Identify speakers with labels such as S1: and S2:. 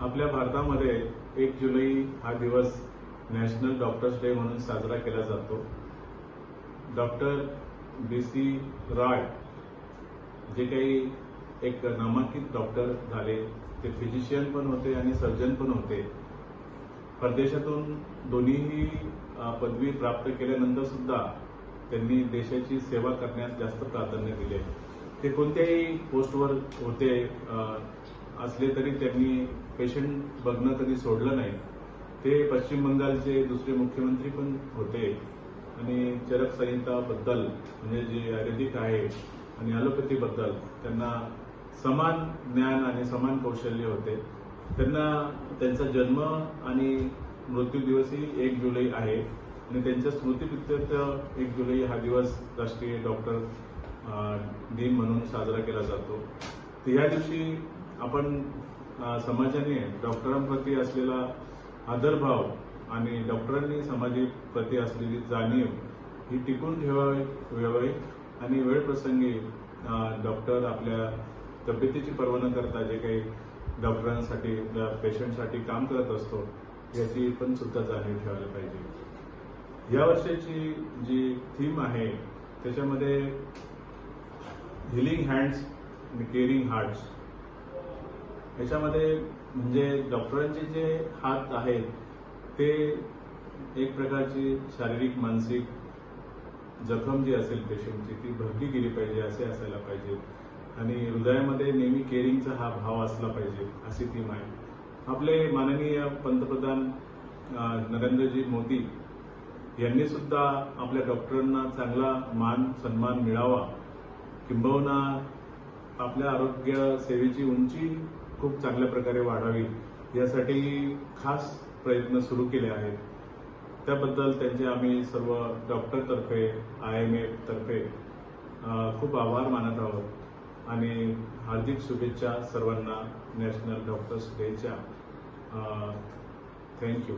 S1: आपल्या भारतामध्ये एक जुलै हा दिवस नॅशनल डॉक्टर्स डे म्हणून साजरा केला जातो. डॉक्टर बी सी राय जे काही एक नामांकित डॉक्टर झाले ते फिजिशियन पण होते आणि सर्जन पण होते. परदेशातून दोन्हीही पदवी प्राप्त केल्यानंतर सुद्धा त्यांनी देशाची सेवा करण्यास जास्त प्राधान्य दिले. ते कोणत्याही पोस्टवर होते असले तरी त्यांनी पेशंट बघणं कधी सोडलं नाही. ते पश्चिम बंगालचे दुसरे मुख्यमंत्री पण होते. आणि चरक संहिताबद्दल म्हणजे जे आयुर्वेदिक आहे आणि ॲलोपॅथीबद्दल त्यांना समान ज्ञान आणि समान कौशल्य होते. त्यांना त्यांचा जन्म आणि मृत्यू दिवसही एक जुलै आहे. आणि त्यांच्या स्मृतीप्रित्यर्थ एक जुलै हा दिवस राष्ट्रीय डॉक्टर दिन म्हणून साजरा केला जातो. तर या दिवशी आपण समाजाने डॉक्टरांप्रती असलेला आदरभाव आणि डॉक्टरांनी समाजाप्रती असलेली जाणीव ही टिकून ठेवावी ठेवावी आणि वेळप्रसंगी डॉक्टर आपल्या तब्येतीची पर्वा न करता जे काही डॉक्टरांसाठी त्या पेशंटसाठी काम करत असतो याची पण सुद्धा जाणीव ठेवायला पाहिजे. या वर्षाची जी थीम आहे त्याच्यामध्ये हिलिंग हँड्स आणि केअरिंग हार्ट्स याच्यामध्ये म्हणजे डॉक्टरांचे जे हात आहेत ते एक प्रकारची शारीरिक मानसिक जखम जी असेल पेशंटची ती भरली गेली पाहिजे असे असायला पाहिजे. आणि हृदयामध्ये नेहमी केअरिंगचा हा भाव असला पाहिजे अशी थीम आहे आपले माननीय पंतप्रधान नरेंद्रजी मोदी यांनी सुद्धा आपल्या डॉक्टरांना चांगला मान सन्मान मिळावा किंबहुना आपल्या आरोग्य सेवेची उंची खूप चांगल्या प्रकारे वाढावी यासाठी खास प्रयत्न सुरू केले आहेत. त्याबद्दल त्यांचे आम्ही सर्व डॉक्टरतर्फे आय एम तर्फे खूप आभार मानत आहोत. आणि हार्दिक शुभेच्छा सर्वांना नॅशनल डॉक्टर्स डेच्या थँक्यू